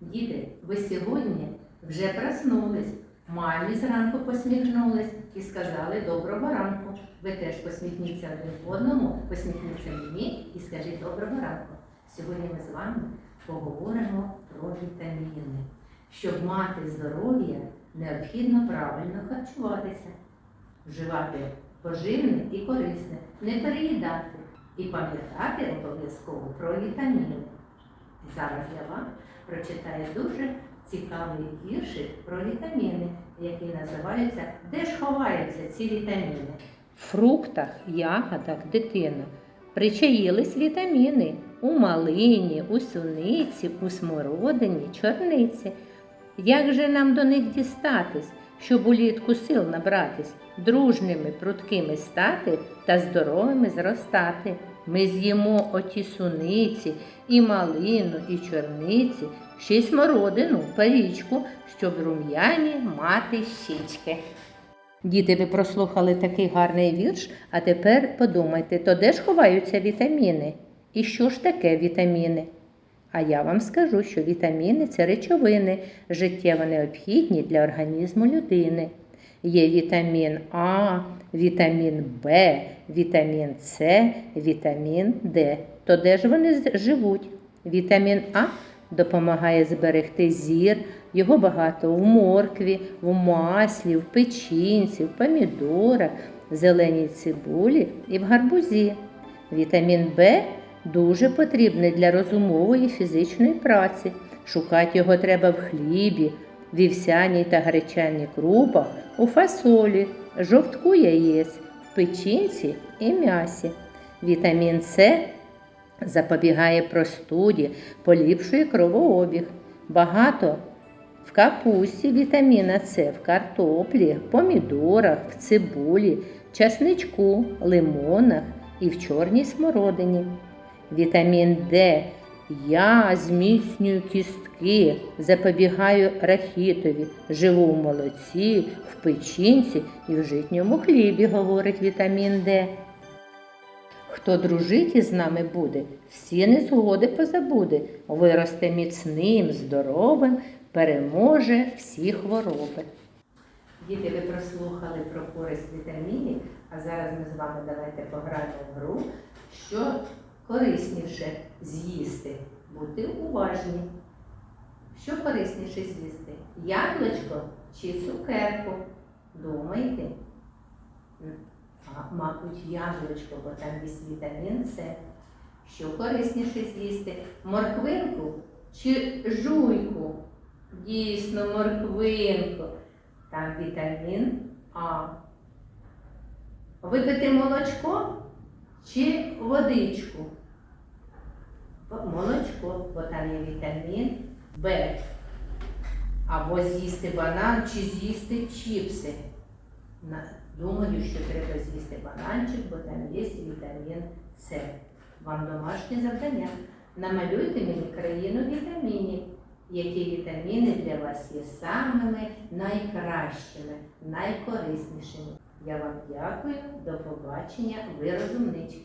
Діти, ви сьогодні вже проснулись, мамі зранку посміхнулись і сказали доброго ранку. Ви теж посміхніться один одному, посміхніться мені і скажіть доброго ранку. Сьогодні ми з вами поговоримо про вітаміни. Щоб мати здоров'я, необхідно правильно харчуватися, вживати поживне і корисне, не переїдати і пам'ятати обов'язково про вітаміни. Зараз я вам прочитаю дуже цікавий віршик про вітаміни, який називається Де ж ховаються ці вітаміни? В фруктах, ягодах дитина причаїлись вітаміни у малині, у суниці, у смородині, чорниці. Як же нам до них дістатись, щоб улітку сил набратись, дружними, прудкими стати та здоровими зростати? Ми з'їмо оті суниці, і малину, і чорниці, ще й смородину, парічку, щоб рум'яні мати щічки. Діти, ви прослухали такий гарний вірш, а тепер подумайте, то де ж ховаються вітаміни? І що ж таке вітаміни? А я вам скажу, що вітаміни це речовини, життєво необхідні для організму людини. Є вітамін А, вітамін Б, вітамін С, вітамін Д. То де ж вони живуть? Вітамін А допомагає зберегти зір, його багато в моркві, в маслі, в печінці, в помідорах, в зеленій цибулі і в гарбузі. Вітамін Б дуже потрібний для розумової фізичної праці. Шукати його треба в хлібі, вівсяній та гречаній крупах, у фасолі, жовтку яєць, в печінці і м'ясі. Вітамін С запобігає простуді, поліпшує кровообіг. Багато в капусті вітаміна С, в картоплі, помідорах, в цибулі, часничку, лимонах і в чорній смородині. Вітамін Д. Я зміцнюю кістки, запобігаю рахітові, живу в молоці, в печінці і в житньому хлібі, говорить вітамін Д. Хто дружить із нами буде, всі незгоди позабуде, виросте міцним, здоровим, переможе всі хвороби. Діти, ви прослухали про користь вітамінів, а зараз ми з вами давайте пограємо в гру, що корисніше з'їсти. Будьте уважні. Що корисніше з'їсти? Яблучко чи цукерку? Думайте. А, мабуть, яблучко, бо там є вітамін С. Що корисніше з'їсти? Морквинку чи жуйку? Дійсно, морквинку. Там вітамін А. Випити молочко чи водичку? Молочко, бо там є вітамін Б. Або з'їсти банан чи з'їсти чіпси. Думаю, що треба з'їсти бананчик, бо там є вітамін С. Вам домашнє завдання. Намалюйте мені країну вітамінів. Які вітаміни для вас є самими найкращими, найкориснішими. Я вам дякую, до побачення, ви розумнички.